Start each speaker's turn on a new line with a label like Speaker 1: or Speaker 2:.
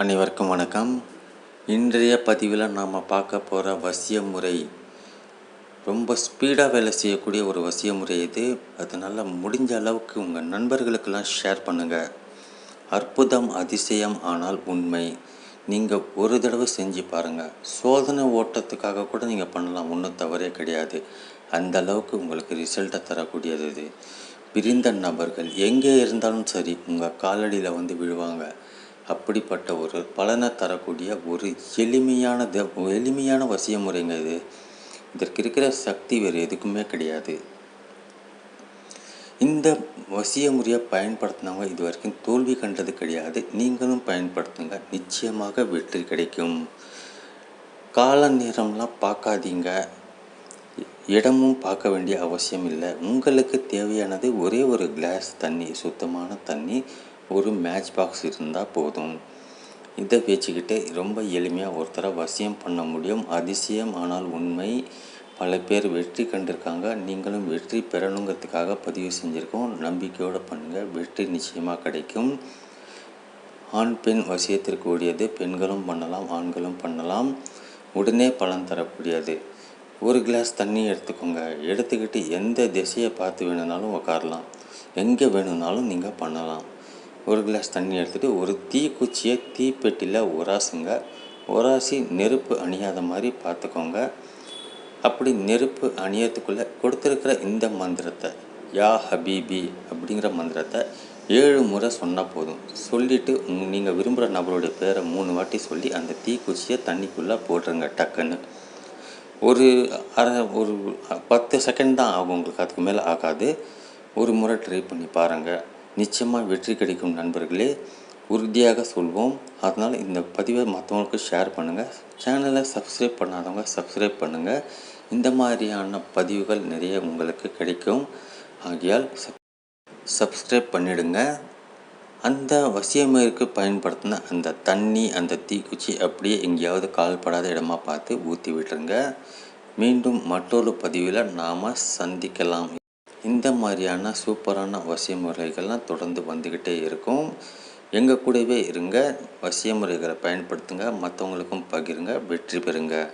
Speaker 1: அனைவருக்கும் வணக்கம். இன்றைய பதிவில் நாம் பார்க்க போகிற வசிய முறை ரொம்ப ஸ்பீடாக வேலை செய்யக்கூடிய ஒரு வசிய முறை இது. அதனால் முடிஞ்ச அளவுக்கு உங்கள் நண்பர்களுக்கெல்லாம் ஷேர் பண்ணுங்கள் அற்புதம் அதிசயம் ஆனால் உண்மை. நீங்கள் ஒரு தடவை செஞ்சு பாருங்கள் சோதனை ஓட்டத்துக்காக கூட நீங்கள் பண்ணலாம். ஒன்றும் தவறே கிடையாது. அந்த அளவுக்கு உங்களுக்கு ரிசல்ட்டை தரக்கூடியது இது. பிரிந்த நபர்கள் எங்கே இருந்தாலும் சரி உங்கள் காலடியில் வந்து விழுவாங்க. அப்படிப்பட்ட ஒரு பலனை தரக்கூடிய ஒரு எளிமையான த எளிமையான வசிய முறைங்க இது. இதற்கு இருக்கிற சக்தி வேறு எதுக்குமே கிடையாது. இந்த வசிய முறையை பயன்படுத்தினவங்க இது வரைக்கும் தோல்வி கண்டது கிடையாது. நீங்களும் பயன்படுத்துங்க. நிச்சயமாக வெற்றி கிடைக்கும். கால நேரம்லாம் பார்க்காதீங்க. இடமும் பார்க்க வேண்டிய அவசியம் இல்லை. உங்களுக்கு தேவையானது ஒரே ஒரு கிளாஸ் தண்ணி சுத்தமான தண்ணி ஒரு மேட்ச் பாக்ஸ் இருந்தால் போதும். இதை வச்சுக்கிட்டு ரொம்ப எளிமையாக ஒருத்தரை வசியம் பண்ண முடியும். அதிசயம் ஆனால் உண்மை. பல பேர் வெற்றி கண்டிருக்காங்க. நீங்களும் வெற்றி பெறணுங்கிறதுக்காக பதிவு செஞ்சுருக்கோம். நம்பிக்கையோடு பண்ணுங்கள் வெற்றி நிச்சயமாக கிடைக்கும். ஆண் பெண் வசியத்திற்கு கூடியது பெண்களும் பண்ணலாம் ஆண்களும் பண்ணலாம். உடனே பலன் தரக்கூடியது. ஒரு கிளாஸ் தண்ணி எடுத்துக்கோங்க. எடுத்துக்கிட்டு எந்த திசையை பார்த்து வேணும்னாலும் உக்காரலாம். எங்கே வேணும்னாலும் நீங்கள் பண்ணலாம். ஒரு கிளாஸ் தண்ணி எடுத்துகிட்டு ஒரு தீக்குச்சியை தீப்பெட்டியில் உராசுங்க. உராசி நெருப்பு அணியாத மாதிரி பார்த்துக்கோங்க. அப்படி நெருப்பு அணியத்துக்குள்ளே கொடுத்துருக்கிற இந்த மந்திரத்தை யா ஹபீபி அப்படிங்கிற மந்திரத்தை ஏழு முறை சொன்னால் போதும். சொல்லிவிட்டு நீங்கள் விரும்புகிற நபருடைய பேரை மூணு வாட்டி சொல்லி அந்த தீக்குச்சியை தண்ணிக்குள்ளே போட்டுருங்க டக்குன்னு. ஒரு அரை ஒரு பத்து செகண்ட் தான் ஆகும் உங்களுக்கு. அதுக்கு மேலே ஆகாது. ஒரு முறை ட்ரை பண்ணி பாருங்கள் நிச்சயமாக வெற்றி கிடைக்கும் நண்பர்களே. உறுதியாக சொல்வோம். அதனால் இந்த பதிவை மற்றவங்களுக்கு ஷேர் பண்ணுங்கள் சேனலை சப்ஸ்கிரைப் பண்ணாதவங்க சப்ஸ்கிரைப் பண்ணுங்கள் இந்த மாதிரியான பதிவுகள் நிறைய உங்களுக்கு கிடைக்கும். ஆகையால் சப் சப்ஸ்கிரைப் பண்ணிடுங்க. அந்த வசியமருக்கு பயன்படுத்தின அந்த தண்ணி அந்த தீக்குச்சி அப்படியே எங்கேயாவது கால்படாத இடமா பார்த்து ஊற்றி விட்டுருங்க. மீண்டும் மற்றொரு பதிவில் நாம் சந்திக்கலாம். இந்த மாதிரியான சூப்பரான வசிய முறைகள்லாம் தொடர்ந்து வந்துக்கிட்டே இருக்கும். எங்கள் கூடவே இருங்க. வசிய முறைகளை பயன்படுத்துங்க. மற்றவங்களுக்கும் பகிருங்க. வெற்றி பெறுங்க.